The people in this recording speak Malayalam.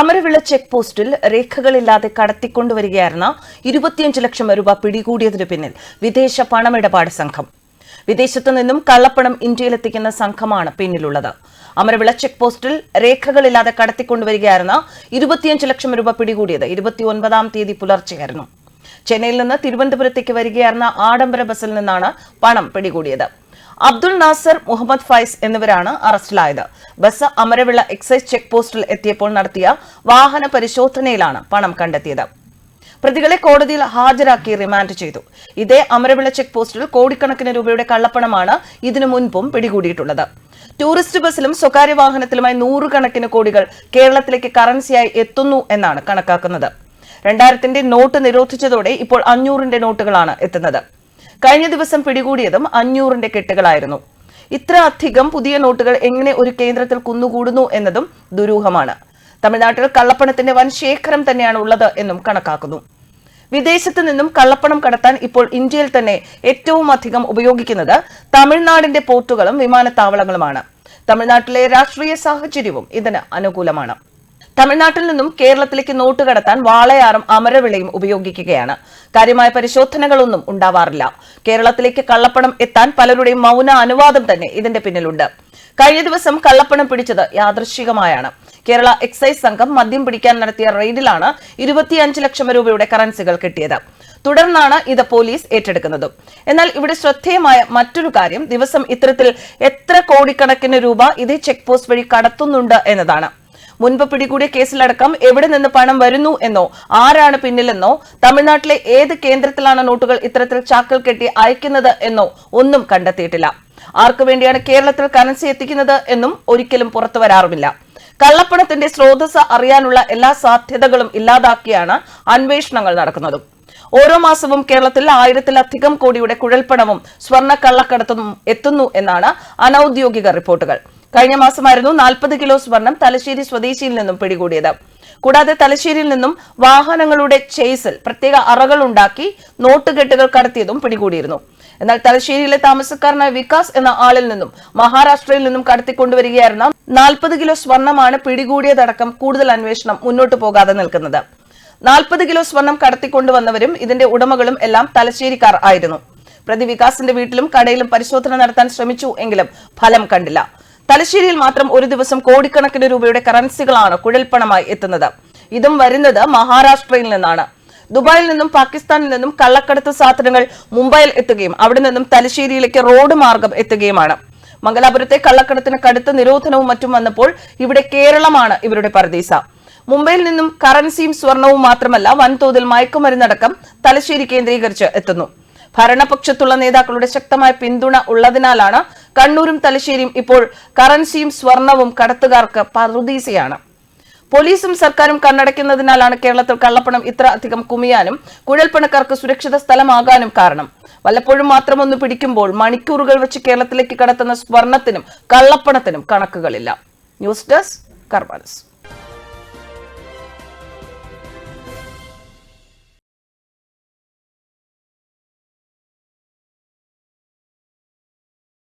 അമരവിള ചെക്ക് പോസ്റ്റിൽ രേഖകളില്ലാതെ കടത്തിക്കൊണ്ടുവരികയായിരുന്ന ഇരുപത്തിയഞ്ച് ലക്ഷം രൂപ പിടികൂടിയതിനു പിന്നിൽ വിദേശ പണമിടപാട് സംഘം. വിദേശത്തു നിന്നും കള്ളപ്പണം ഇന്ത്യയിലെത്തിക്കുന്ന സംഘമാണ് പിന്നിലുള്ളത്. അമരവിള ചെക്ക് പോസ്റ്റിൽ രേഖകളില്ലാതെ കടത്തിക്കൊണ്ടുവരികയായിരുന്ന ഇരുപത്തിയഞ്ച് ലക്ഷം രൂപ പിടികൂടിയത് ഇരുപത്തിയൊൻപതാം തീയതി പുലർച്ചെയായിരുന്നു. ചെന്നൈയിൽ നിന്ന് തിരുവനന്തപുരത്തേക്ക് വരികയായിരുന്ന ആഡംബര ബസ്സിൽ നിന്നാണ് പണം പിടികൂടിയത്. അബ്ദുൾ നാസർ മുഹമ്മദ് ഫൈസ് എന്നിവരാണ് അറസ്റ്റിലായത്. ബസ് അമരവിള എക്സൈസ് ചെക്ക് പോസ്റ്റിൽ എത്തിയപ്പോൾ നടത്തിയ വാഹന പരിശോധനയിലാണ് പണം കണ്ടെത്തിയത്. പ്രതികളെ കോടതിയിൽ ഹാജരാക്കി റിമാൻഡ് ചെയ്തു. ഇതേ അമരവിള ചെക്ക് പോസ്റ്റിൽ കോടിക്കണക്കിന് രൂപയുടെ കള്ളപ്പണമാണ് ഇതിനു മുൻപും പിടികൂടിയിട്ടുള്ളത്. ടൂറിസ്റ്റ് ബസ്സിലും സ്വകാര്യ വാഹനത്തിലുമായി നൂറുകണക്കിന് കോടികൾ കേരളത്തിലേക്ക് കറൻസിയായി എത്തുന്നു എന്നാണ് കണക്കാക്കുന്നത്. രണ്ടായിരത്തിന്റെ നോട്ട് നിരോധിച്ചതോടെ ഇപ്പോൾ അഞ്ഞൂറിന്റെ നോട്ടുകളാണ് എത്തുന്നത്. കഴിഞ്ഞ ദിവസം പിടികൂടിയതും അഞ്ഞൂറിന്റെ കെട്ടുകളായിരുന്നു. ഇത്ര അധികം പുതിയ നോട്ടുകൾ എങ്ങനെ ഒരു കേന്ദ്രത്തിൽ കുന്നുകൂടുന്നു എന്നതും ദുരൂഹമാണ്. തമിഴ്നാട്ടിൽ കള്ളപ്പണത്തിന്റെ വൻ ശേഖരം തന്നെയാണ് ഉള്ളത് എന്നും കണക്കാക്കുന്നു. വിദേശത്ത് നിന്നും കള്ളപ്പണം കടത്താൻ ഇപ്പോൾ ഇന്ത്യയിൽ തന്നെ ഏറ്റവും അധികം ഉപയോഗിക്കുന്നത് തമിഴ്നാടിന്റെ പോർട്ടുകളും വിമാനത്താവളങ്ങളുമാണ്. തമിഴ്നാട്ടിലെ രാഷ്ട്രീയ സാഹചര്യവും ഇതിന് അനുകൂലമാണ്. തമിഴ്നാട്ടിൽ നിന്നും കേരളത്തിലേക്ക് നോട്ട് കടത്താൻ വാളയാറും അമരവിളയും ഉപയോഗിക്കുകയാണ്. കാര്യമായ പരിശോധനകളൊന്നും ഉണ്ടാവാറില്ല. കേരളത്തിലേക്ക് കള്ളപ്പണം എത്താൻ പലരുടെയും മൗന അനുവാദം തന്നെ ഇതിന്റെ പിന്നിലുണ്ട്. കഴിഞ്ഞ ദിവസം കള്ളപ്പണം പിടിച്ചത് യാദൃശികമായാണ്. കേരള എക്സൈസ് സംഘം മദ്യം പിടിക്കാൻ നടത്തിയ റെയ്ഡിലാണ് ഇരുപത്തിയഞ്ച് ലക്ഷം രൂപയുടെ കറൻസികൾ കിട്ടിയത്. തുടർന്നാണ് ഇത് പോലീസ് ഏറ്റെടുക്കുന്നത്. എന്നാൽ ഇവിടെ ശ്രദ്ധേയമായ മറ്റൊരു കാര്യം ദിവസം ഇത്തരത്തിൽ എത്ര കോടിക്കണക്കിന് രൂപ ഇതേ ചെക്ക് പോസ്റ്റ് വഴി കടത്തുന്നുണ്ട് എന്നതാണ്. മുൻപ് പിടികൂടിയ കേസിലടക്കം എവിടെ നിന്ന് പണം വരുന്നു എന്നോ ആരാണ് പിന്നിലെന്നോ തമിഴ്നാട്ടിലെ ഏത് കേന്ദ്രത്തിലാണ് നോട്ടുകൾ ഇത്തരത്തിൽ ചാക്കൽ കെട്ടി അയക്കുന്നത് എന്നോ ഒന്നും കണ്ടെത്തിയിട്ടില്ല. ആർക്കു വേണ്ടിയാണ് കേരളത്തിൽ കറൻസി എത്തിക്കുന്നത് എന്നും ഒരിക്കലും പുറത്തു വരാറുമില്ല. കള്ളപ്പണത്തിന്റെ സ്രോതസ് അറിയാനുള്ള എല്ലാ സാധ്യതകളും ഇല്ലാതാക്കിയാണ് അന്വേഷണങ്ങൾ നടക്കുന്നതും. ഓരോ മാസവും കേരളത്തിൽ ആയിരത്തിലധികം കോടിയുടെ കുഴൽപ്പണവും സ്വർണ കള്ളക്കടത്തും എത്തുന്നു എന്നാണ് അനൌദ്യോഗിക റിപ്പോർട്ടുകൾ. കഴിഞ്ഞ മാസമായിരുന്നു നാൽപ്പത് കിലോ സ്വർണം തലശ്ശേരി സ്വദേശിയിൽ നിന്നും പിടികൂടിയത്. കൂടാതെ തലശ്ശേരിയിൽ നിന്നും വാഹനങ്ങളുടെ ചേസിൽ പ്രത്യേക അറകൾ ഉണ്ടാക്കി നോട്ടുകെട്ടുകൾ കടത്തിയതും പിടികൂടിയിരുന്നു. എന്നാൽ തലശ്ശേരിയിലെ താമസക്കാരനായ വികാസ് എന്ന ആളിൽ നിന്നും മഹാരാഷ്ട്രയിൽ നിന്നും കടത്തിക്കൊണ്ടുവരികയായിരുന്ന നാൽപ്പത് കിലോ സ്വർണമാണ് പിടികൂടിയതടക്കം കൂടുതൽ അന്വേഷണം മുന്നോട്ടു പോകാതെ നിൽക്കുന്നത്. നാൽപ്പത് കിലോ സ്വർണം കടത്തിക്കൊണ്ടുവന്നവരും ഇതിന്റെ ഉടമകളും എല്ലാം തലശ്ശേരിക്കാർ ആയിരുന്നു. പ്രതി വികാസിന്റെ വീട്ടിലും കടയിലും പരിശോധന നടത്താൻ ശ്രമിച്ചു എങ്കിലും ഫലം കണ്ടില്ല. തലശ്ശേരിയിൽ മാത്രം ഒരു ദിവസം കോടിക്കണക്കിന് രൂപയുടെ കറൻസികളാണ് കുഴൽപ്പണമായി എത്തുന്നത്. ഇതും വരുന്നത് മഹാരാഷ്ട്രയിൽ നിന്നാണ്. ദുബായിൽ നിന്നും പാകിസ്ഥാനിൽ നിന്നും കള്ളക്കടത്ത് സാധനങ്ങൾ മുംബൈയിൽ എത്തുകയും അവിടെ നിന്നും തലശ്ശേരിയിലേക്ക് റോഡ് മാർഗം എത്തുകയുമാണ്. മംഗലാപുരത്തെ കള്ളക്കടത്തിന് കടുത്ത നിരോധനവും മറ്റും വന്നപ്പോൾ ഇവിടെ കേരളമാണ് ഇവരുടെ പരദീസ മുംബൈയിൽ നിന്നും കറൻസിയും സ്വർണവും മാത്രമല്ല വൻതോതിൽ മയക്കുമരുന്നടക്കം തലശ്ശേരി കേന്ദ്രീകരിച്ച് എത്തുന്നു. ഭരണപക്ഷത്തുള്ള നേതാക്കളുടെ ശക്തമായ പിന്തുണ ഉള്ളതിനാലാണ് കണ്ണൂരും തലശ്ശേരിയും ഇപ്പോൾ കറൻസിയും സ്വർണവും കടത്തുകാർക്ക് പറുദീസയാണ്. പോലീസും സർക്കാരും കണ്ണടയ്ക്കുന്നതിനാലാണ് കേരളത്തിൽ കള്ളപ്പണം ഇത്ര അധികം കുമിയാനും കുഴൽപ്പണക്കാർക്ക് സുരക്ഷിത സ്ഥലമാകാനും കാരണം. വല്ലപ്പോഴും മാത്രം ഒന്ന് പിടിക്കുമ്പോൾ മണിക്കൂറുകൾ വെച്ച് കേരളത്തിലേക്ക് കടത്തുന്ന സ്വർണത്തിനും കള്ളപ്പണത്തിനും കണക്കുകളില്ല. News desk കർമാനസ്.